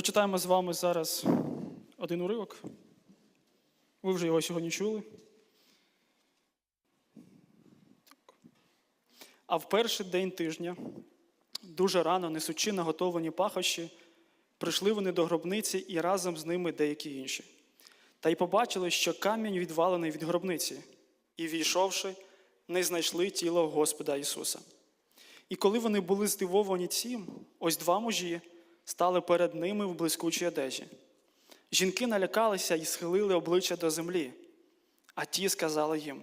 Прочитаємо з вами зараз один уривок. Ви вже його сьогодні чули. А в перший день тижня, дуже рано, несучи наготовані пахощі, прийшли вони до гробниці і разом з ними деякі інші. Та й побачили, що камінь відвалений від гробниці, і, війшовши, не знайшли тіло Господа Ісуса. І коли вони були здивовані цим, ось два мужі стали перед ними в блискучій одежі. Жінки налякалися і схилили обличчя до землі, а ті сказали їм: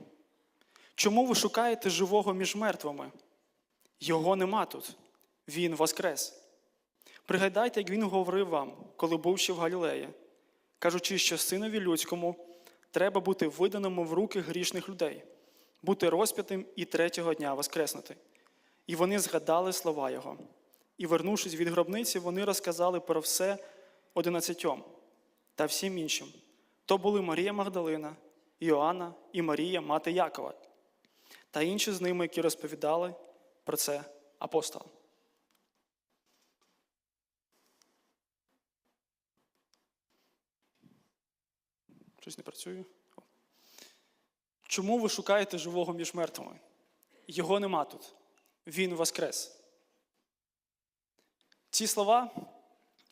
Чому ви шукаєте живого між мертвими? Його нема тут, Він воскрес. Пригадайте, як він говорив вам, коли був ще в Галілеї, кажучи, що синові людському треба бути виданому в руки грішних людей, бути розп'ятим і третього дня воскреснути. І вони згадали слова його. І, вернувшись від гробниці, вони розказали про все одинадцятьом та всім іншим. То були Марія Магдалина, Іоанна і Марія, мати Якова, та інші з ними, які розповідали про це апостолам. Щось не працює. Чому ви шукаєте живого між мертвими? Його нема тут. Він воскрес. Ці слова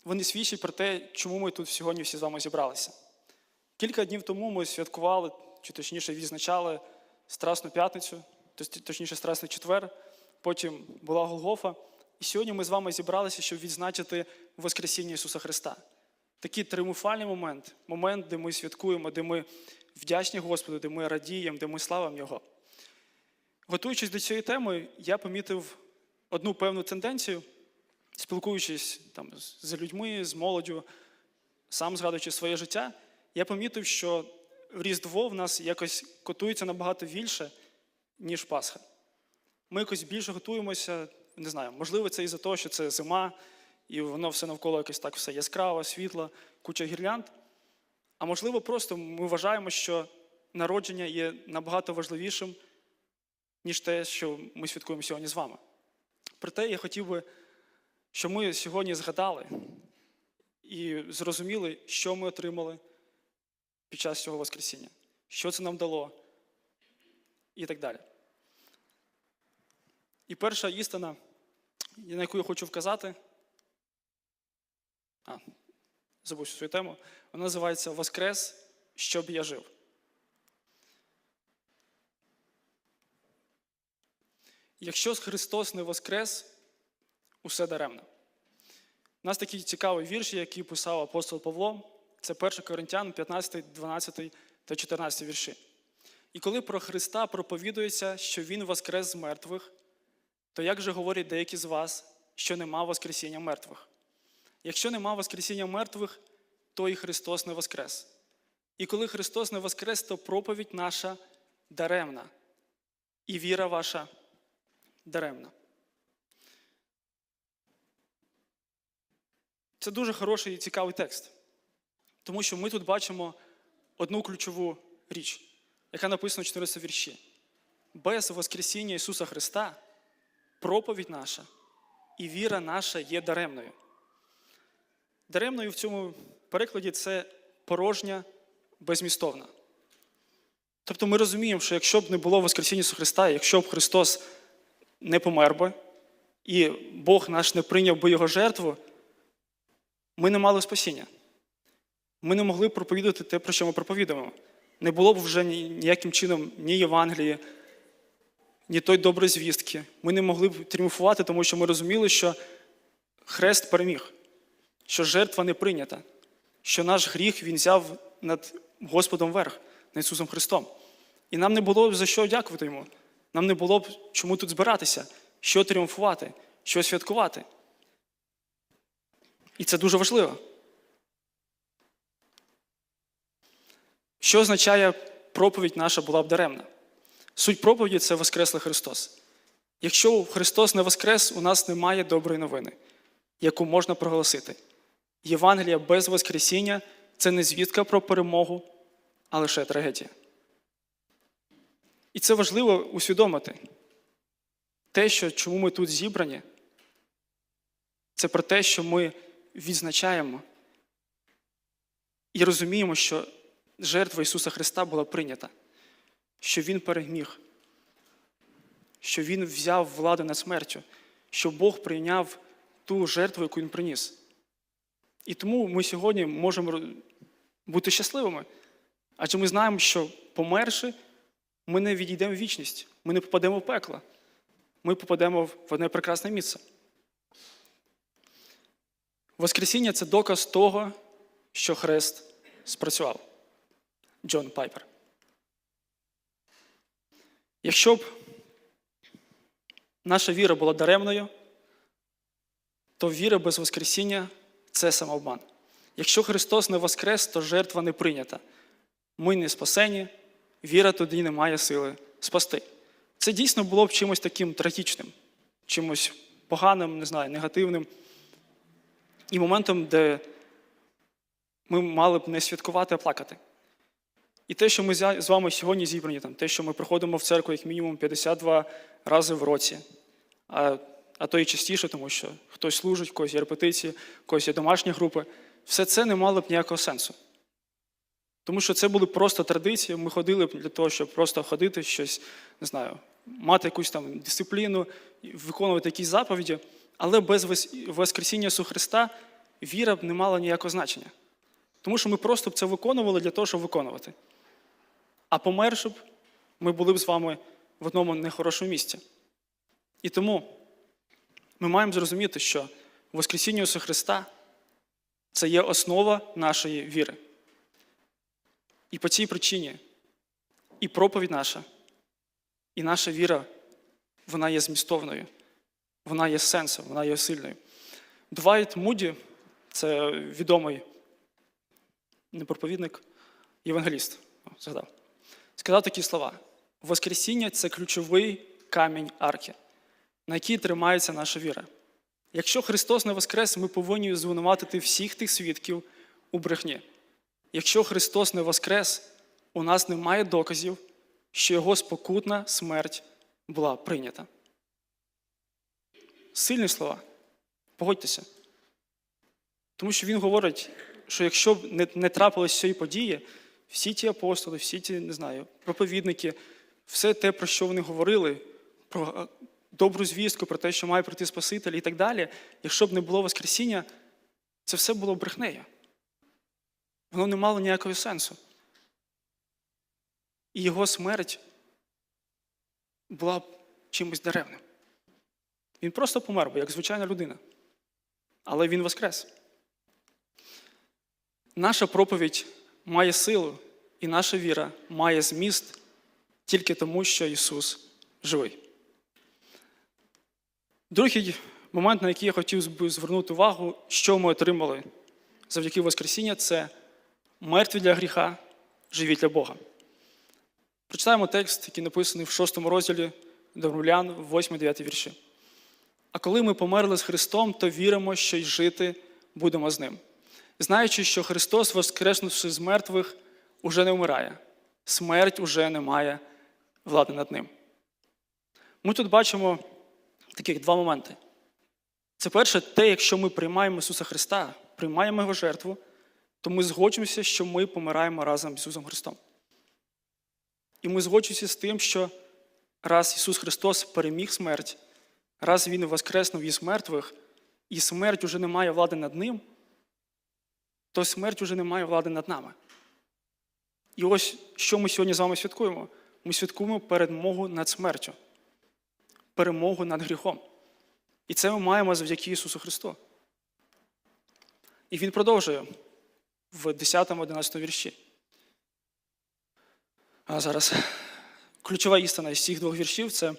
вони свідчать про те, чому ми тут сьогодні всі з вами зібралися. Кілька днів тому ми святкували, чи точніше відзначали Страсну п'ятницю, точніше Страсний четвер, потім була Голгофа. І сьогодні ми з вами зібралися, щоб відзначити Воскресіння Ісуса Христа. Такий тріумфальний момент, момент, де ми святкуємо, де ми вдячні Господу, де ми радіємо, де ми славимо Його. Готуючись до цієї теми, я помітив одну певну тенденцію, спілкуючись там, з людьми, з молоддю, сам згадуючи своє життя, я помітив, що Різдво в нас якось котується набагато більше, ніж Пасха. Ми якось більше готуємося, не знаю, можливо, це із-за того, що це зима, і воно все навколо якось так все яскраво, світло, куча гірлянд. А можливо, просто ми вважаємо, що народження є набагато важливішим, ніж те, що ми святкуємо сьогодні з вами. Проте я хотів би, щоб ми сьогодні згадали і зрозуміли, що ми отримали під час цього Воскресіння, що це нам дало і так далі. І перша істина, на яку я хочу вказати, а, забув свою тему, вона називається Воскрес, щоб я жив. Якщо Христос не воскрес, усе даремно. У нас такий цікавий вірш, який писав апостол Павло. Це 1 Коринтян, 15, 12 та 14 вірші. І коли про Христа проповідується, що Він воскрес з мертвих, то як же говорять деякі з вас, що нема Воскресіння мертвих? Якщо нема Воскресіння мертвих, то і Христос не воскрес. І коли Христос не воскрес, то проповідь наша даремна, і віра ваша даремна. Це дуже хороший і цікавий текст, тому що ми тут бачимо одну ключову річ, яка написана в 14 вірші. Без Воскресіння Ісуса Христа проповідь наша і віра наша є даремною. Даремною в цьому перекладі це порожня, безмістовна. Тобто ми розуміємо, що якщо б не було Воскресіння Ісуса Христа, якщо б Христос не помер би, і Бог наш не прийняв би Його жертву, ми не мали спасіння. Ми не могли б проповідувати те, про що ми проповідуємо. Не було б вже ніяким чином ні Євангелії, ні той доброї звістки. Ми не могли б тріумфувати, тому що ми розуміли, що хрест переміг, що жертва не прийнята, що наш гріх Він взяв над Господом верх, над Ісусом Христом. І нам не було б за що дякувати йому. Нам не було б чому тут збиратися, що тріумфувати, що святкувати. І це дуже важливо. Що означає проповідь наша була б даремна? Суть проповіді це Воскреслий Христос. Якщо Христос не воскрес, у нас немає доброї новини, яку можна проголосити. Євангелія без Воскресіння це не звістка про перемогу, а лише трагедія. І це важливо усвідомити. Те, що чому ми тут зібрані, це про те, що ми відзначаємо і розуміємо, що жертва Ісуса Христа була прийнята, що Він переміг, що Він взяв владу над смертю, що Бог прийняв ту жертву, яку Він приніс. І тому ми сьогодні можемо бути щасливими. Адже ми знаємо, що померши, ми не відійдемо в вічність, ми не попадемо в пекло, ми попадемо в одне прекрасне місце. Воскресіння це доказ того, що Хрест спрацював. Джон Пайпер. Якщо б наша віра була даремною, то віра без Воскресіння це самообман. Якщо Христос не воскрес, то жертва не прийнята. Ми не спасені, віра тоді не має сили спасти. Це дійсно було б чимось таким трагічним, чимось поганим, не знаю, негативним. І моментом, де ми мали б не святкувати, а плакати. І те, що ми з вами сьогодні зібрані, там, те, що ми приходимо в церкву як мінімум 52 рази в році, а, а то і частіше, тому що хтось служить, в когось є репетиції, в когось є домашні групи, все це не мало б ніякого сенсу. Тому що це були просто традиції. Ми ходили б для того, щоб просто ходити щось, не знаю, мати якусь там дисципліну, виконувати якісь заповіді, але без Воскресіння Ісуса Христа віра б не мала ніякого значення. Тому що ми просто б це виконували для того, щоб виконувати. А померши б, ми були б з вами в одному нехорошому місці. І тому ми маємо зрозуміти, що Воскресіння Ісуса Христа це є основа нашої віри. І по цій причині і проповідь наша, і наша віра, вона є змістовною, вона є сенсом, вона є сильною. Двайт Муді, це відомий не проповідник, євангеліст, згадав, сказав такі слова: Воскресіння це ключовий камінь арки, на який тримається наша віра. Якщо Христос не воскрес, ми повинні звинуватити всіх тих свідків у брехні. Якщо Христос не воскрес, у нас немає доказів, що Його спокутна смерть була прийнята. Сильні слова. Погодьтеся. Тому що він говорить, що якщо б не, не трапилось цієї події, всі ті апостоли, всі ті, не знаю, проповідники, все те, про що вони говорили, про е, добру звістку, про те, що має прийти Спаситель і так далі, якщо б не було Воскресіння, це все було брехнею. Воно не мало ніякого сенсу. І його смерть була б чимось даремним. Він просто помер, би, як звичайна людина. Але він воскрес. Наша проповідь має силу, і наша віра має зміст тільки тому, що Ісус живий. Другий момент, на який я хотів би звернути увагу, що ми отримали завдяки Воскресіння, це мертві для гріха, живі для Бога. Прочитаємо текст, який написаний в 6 розділі до 8-9 вірші. А коли ми померли з Христом, то віримо, що й жити будемо з Ним. Знаючи, що Христос, воскреснувши з мертвих, уже не вмирає. Смерть уже не має влади над ним. Ми тут бачимо таких два моменти. Це перше, те, якщо ми приймаємо Ісуса Христа, приймаємо Його жертву, то ми згоджуємося, що ми помираємо разом з Ісусом Христом. І ми згоджуємося з тим, що раз Ісус Христос переміг смерть, раз Він воскреснув із мертвих, і смерть уже не має влади над ним, то смерть уже не має влади над нами. І ось що ми сьогодні з вами святкуємо? Ми святкуємо перемогу над смертю, перемогу над гріхом. І це ми маємо завдяки Ісусу Христу. І Він продовжує в 10-11 вірші. А зараз ключова істина із цих двох віршів це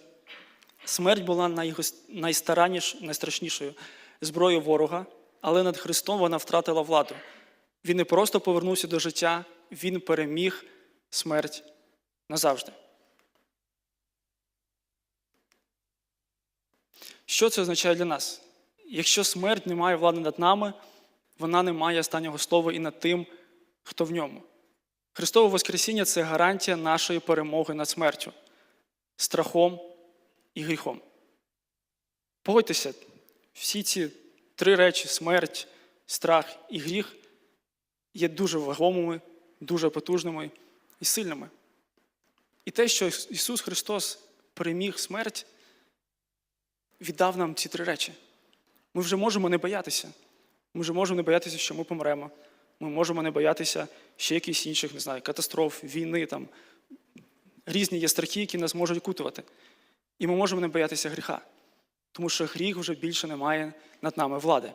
смерть була найстрашнішою зброєю ворога, але над Христом вона втратила владу. Він не просто повернувся до життя, він переміг смерть назавжди. Що це означає для нас? Якщо смерть не має влади над нами, вона не має останнього слова і над тим, хто в ньому. Христове Воскресіння це гарантія нашої перемоги над смертю, страхом і гріхом. Погодьтеся, всі ці три речі смерть, страх і гріх є дуже вагомими, дуже потужними і сильними. І те, що Ісус Христос переміг смерть, віддав нам ці три речі. Ми вже можемо не боятися. Ми вже можемо не боятися, що ми помремо. Ми можемо не боятися ще якихось інших, не знаю, катастроф, війни, там, різні є страхи, які нас можуть кутувати. І ми можемо не боятися гріха, тому що гріх вже більше не має над нами влади.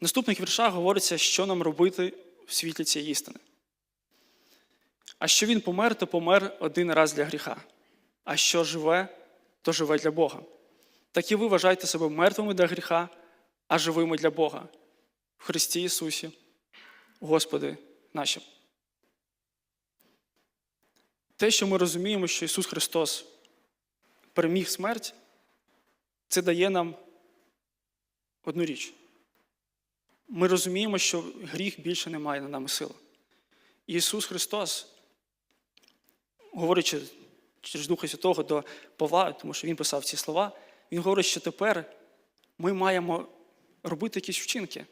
В наступних віршах говориться, що нам робити в світлі цієї істини. А що він помер, то помер один раз для гріха. А що живе, то живе для Бога. Так і ви вважайте себе мертвими для гріха, а живими для Бога в Христі Ісусі, Господи нашим. Те, що ми розуміємо, що Ісус Христос переміг смерть, це дає нам одну річ. Ми розуміємо, що гріх більше не має над нами сили. Ісус Христос, говорячи через Духа Святого до Павла, тому що Він писав ці слова, Він говорить, що тепер ми маємо робити якісь вчинки.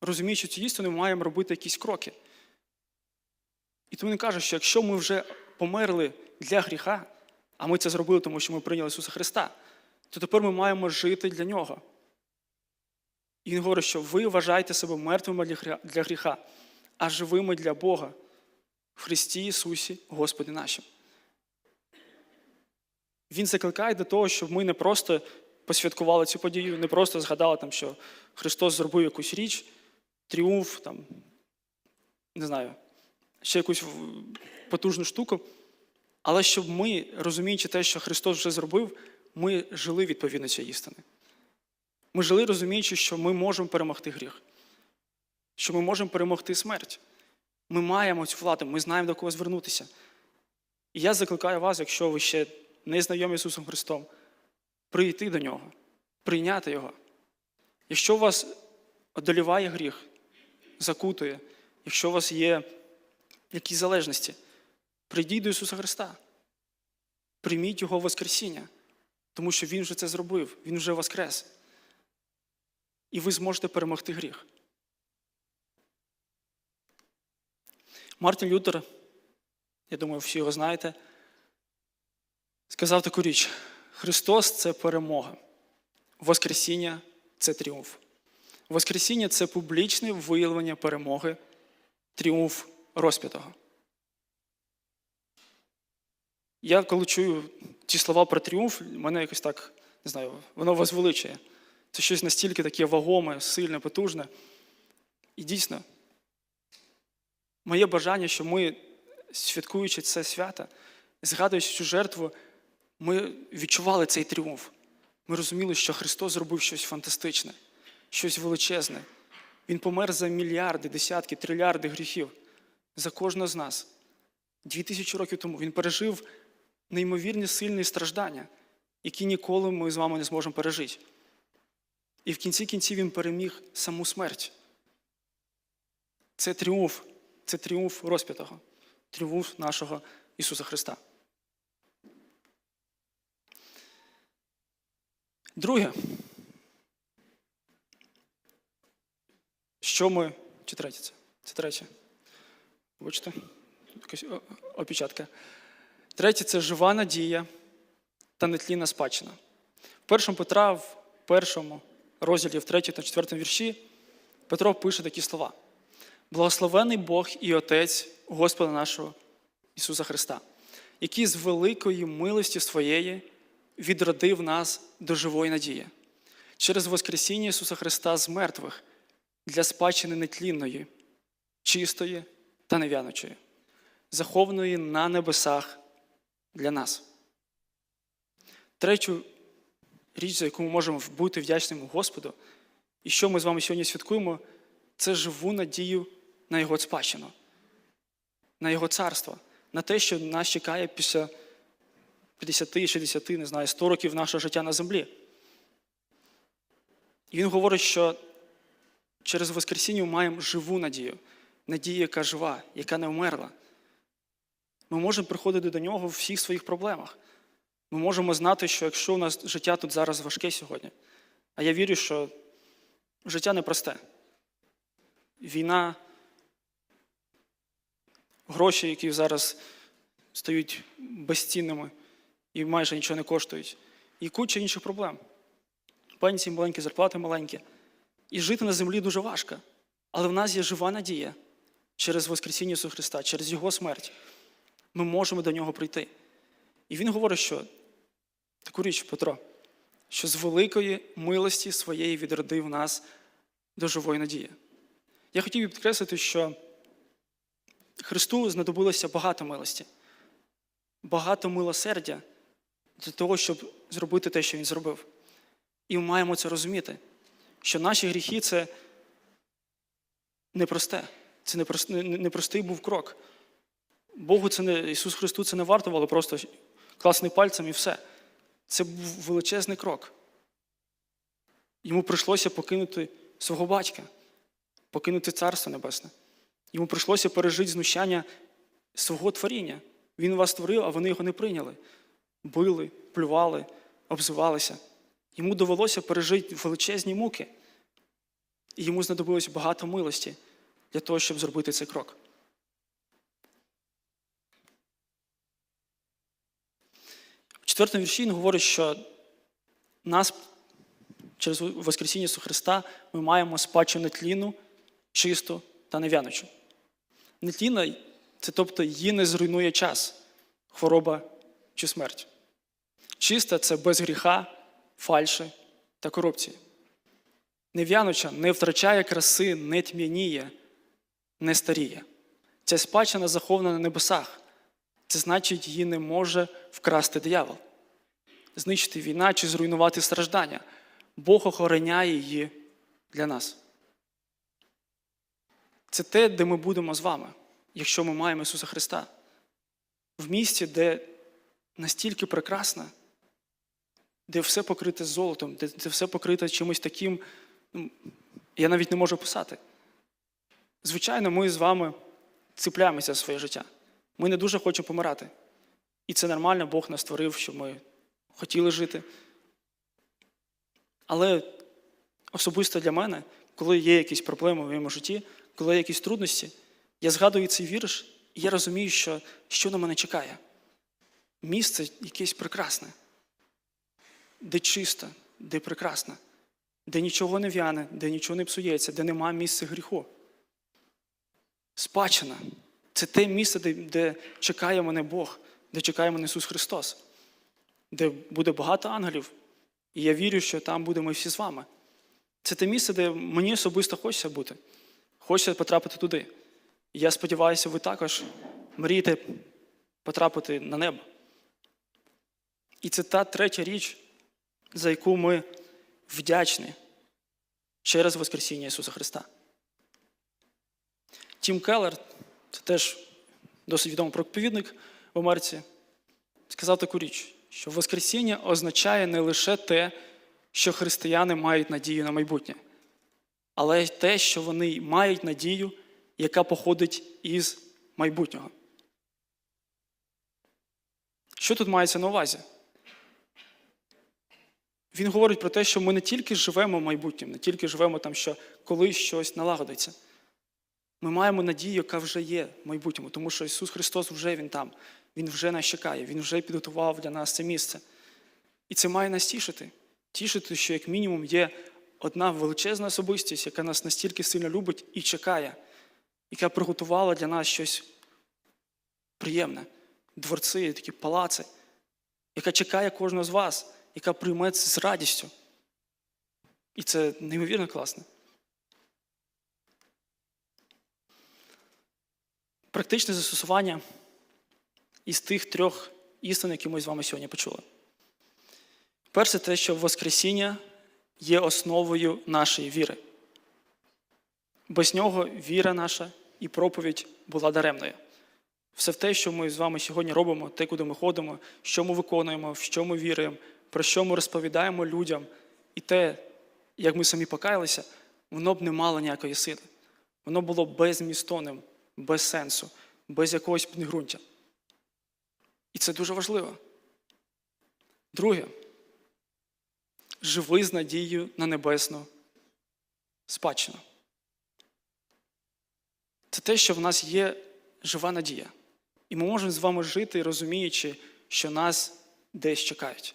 Розуміючи цю істину, ми маємо робити якісь кроки. І тому він каже, що якщо ми вже померли для гріха, а ми це зробили, тому що ми прийняли Ісуса Христа, то тепер ми маємо жити для Нього. І Він говорить, що ви вважаєте себе мертвими для гріха, а живими для Бога в Христі Ісусі, Господі нашим. Він закликає до того, щоб ми не просто посвяткували цю подію, не просто згадали, там, що Христос зробив якусь річ, тріумф, там, не знаю, ще якусь потужну штуку. Але щоб ми, розуміючи те, що Христос вже зробив, ми жили відповідно цієї істини. Ми жили, розуміючи, що ми можемо перемогти гріх, що ми можемо перемогти смерть. Ми маємо цю владу, ми знаємо, до кого звернутися. І я закликаю вас, якщо ви ще не знайомі з Ісусом Христом, прийти до Нього, прийняти Його. Якщо вас одоліває гріх, закутує, якщо у вас є якісь залежності, прийдіть до Ісуса Христа. Прийміть Його Воскресіння, тому що Він вже це зробив, Він вже воскрес. І ви зможете перемогти гріх. Мартін Лютер, я думаю, всі його знаєте, сказав таку річ: Христос це перемога, Воскресіння це тріумф. Воскресіння це публічне виявлення перемоги, тріумф розп'ятого. Я коли чую ці слова про тріумф, мене якось так, не знаю, воно возвеличує. Це щось настільки таке вагоме, сильне, потужне. І дійсно, моє бажання, що ми, святкуючи це свято, згадуючи цю жертву, ми відчували цей тріумф. Ми розуміли, що Христос зробив щось фантастичне, щось величезне. Він помер за мільярди, десятки, трилярди гріхів за кожного з нас. Дві тисячі років тому він пережив неймовірні сильні страждання, які ніколи ми з вами не зможемо пережити. І в кінці кінців він переміг саму смерть. Це тріумф, це тріумф розп'ятого, тріумф нашого Ісуса Христа. Друге, що ми. Чи третє це? Це третє. Бачите? Якась опечатка. Третє це жива надія та нетлінна спадщина. В першому Петра, в першому розділі, в третьому та четвертому вірші, Петро пише такі слова: Благословений Бог і Отець Господа нашого Ісуса Христа, який з великої милості своєї відродив нас до живої надії через Воскресіння Ісуса Христа з мертвих для спадщини нетлінної, чистої та невянучої, захованої на небесах для нас. Третю річ, за яку ми можемо бути вдячними Господу, і що ми з вами сьогодні святкуємо, це живу надію на Його спадщину, на Його царство, на те, що нас чекає після 50, 60, не знаю, 100 років нашого життя на землі. І він говорить, що через Воскресіння ми маємо живу надію, надію, яка жива, яка не вмерла. Ми можемо приходити до нього в всіх своїх проблемах. Ми можемо знати, що якщо у нас життя тут зараз важке сьогодні, а я вірю, що життя непросте. війна, гроші, які зараз стають безцінними і майже нічого не коштують, і куча інших проблем. Пенсії маленькі, зарплати маленькі. І жити на землі дуже важко. Але в нас є жива надія через Воскресіння Ісуса Христа, через Його смерть. Ми можемо до нього прийти. І він говорить, що таку річ, Петро, що з великої милості своєї відродив нас до живої надії. Я хотів би підкреслити, що Христу знадобилося багато милості, багато милосердя для того, щоб зробити те, що Він зробив. І ми маємо це розуміти, що наші гріхи це непросте, це непрост- не- не- непростий був крок. Богу це не Ісус Христу це не вартувало просто класний пальцем і все. Це був величезний крок. Йому прийшлося покинути свого батька, покинути Царство Небесне. Йому прийшлося пережити знущання свого творіння. Він вас створив, а вони його не прийняли. Били, плювали, обзивалися. Йому довелося пережити величезні муки. І йому знадобилось багато милості для того, щоб зробити цей крок. Четвертому вірші він говорить, що нас через Воскресіння Ісуса Христа ми маємо спадщину нетлінну, чисту та невянучу. Нетлінна це тобто її не зруйнує час, хвороба чи смерть. Чиста це без гріха, фальші та корупції. Нев'януча не втрачає краси, не тьмяніє, не старіє. Ця спадщина захована на небесах. Це значить, її не може вкрасти диявол, знищити війна чи зруйнувати страждання. Бог охороняє її для нас. Це те, де ми будемо з вами, якщо ми маємо Ісуса Христа. В місті, де настільки прекрасно, де все покрите золотом, де, де все покрите чимось таким, ну, я навіть не можу писати. Звичайно, ми з вами цепляємося за своє життя. Ми не дуже хочемо помирати. І це нормально, Бог нас створив, щоб ми хотіли жити. Але особисто для мене, коли є якісь проблеми в моєму житті, коли є якісь трудності, я згадую цей вірш, і я розумію, що, що на мене чекає. Місце якесь прекрасне, де чисто, де прекрасно, де нічого не в'яне, де нічого не псується, де нема місця гріху. Спадщина це те місце, де, де чекає мене Бог, де чекає мене Ісус Христос, де буде багато ангелів. І я вірю, що там будемо всі з вами. Це те місце, де мені особисто хочеться бути. Хочеться потрапити туди. І я сподіваюся, ви також мрієте потрапити на небо. І це та третя річ, за яку ми вдячні через Воскресіння Ісуса Христа. Тім Келлер, це теж досить відомий проповідник в Америці, сказав таку річ, що Воскресіння означає не лише те, що християни мають надію на майбутнє, але й те, що вони мають надію, яка походить із майбутнього. Що тут мається на увазі? Він говорить про те, що ми не тільки живемо майбутнім, не тільки живемо там, що колись щось налагодиться. Ми маємо надію, яка вже є в майбутньому, тому що Ісус Христос вже Він там, Він вже нас чекає, Він вже підготував для нас це місце. І це має нас тішити. Тішити, що, як мінімум, є одна величезна особистість, яка нас настільки сильно любить і чекає, яка приготувала для нас щось приємне, дворці, такі палаци, яка чекає кожного з вас, яка прийме це з радістю. І це неймовірно класно. Практичне застосування із тих трьох істин, які ми з вами сьогодні почули. Перше, те, що Воскресіння є основою нашої віри. Без нього віра наша і проповідь була даремною. Все в те, що ми з вами сьогодні робимо, те, куди ми ходимо, що ми виконуємо, в що ми віруємо, про що ми розповідаємо людям, і те, як ми самі покаялися, воно б не мало ніякої сили. Воно було безмістовним, без сенсу, без якогось підґрунтя. І це дуже важливо. Друге, живи з надією на небесну спадщину. це те, що в нас є жива надія. І ми можемо з вами жити, розуміючи, що нас десь чекають,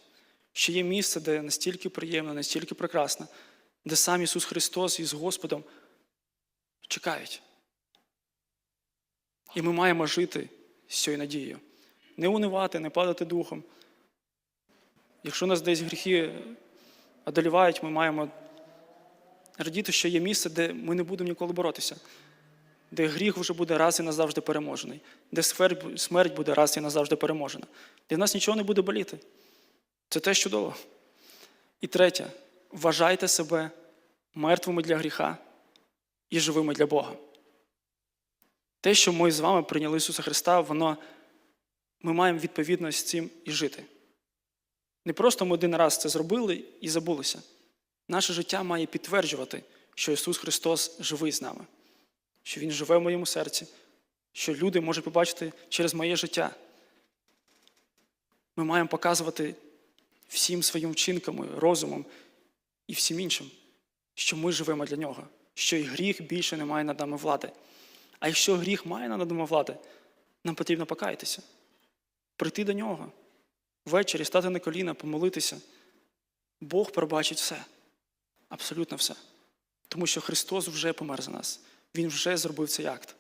що є місце, де настільки приємно, настільки прекрасно, де сам Ісус Христос із Господом чекають. І ми маємо жити з цією надією. Не унивати, не падати духом. Якщо нас десь гріхи одолівають, ми маємо радіти, що є місце, де ми не будемо ніколи боротися, де гріх вже буде раз і назавжди переможений, де смерть- буде раз і назавжди переможена, в нас нічого не буде боліти. Це теж чудово. І третє, вважайте себе мертвими для гріха і живими для Бога. Те, що ми з вами прийняли Ісуса Христа, воно ми маємо відповідно з цим і жити. Не просто ми один раз це зробили і забулися. Наше життя має підтверджувати, що Ісус Христос живий з нами, що Він живе в моєму серці, що люди можуть побачити через моє життя. Ми маємо показувати всім своїм вчинками, розумом і всім іншим, що ми живемо для нього, що і гріх більше не має над нами влади. А якщо гріх має над нами влади, нам потрібно покаятися, прийти до нього ввечері, стати на коліна, помолитися. Бог пробачить все, абсолютно все. Тому що Христос вже помер за нас. Він вже зробив цей акт.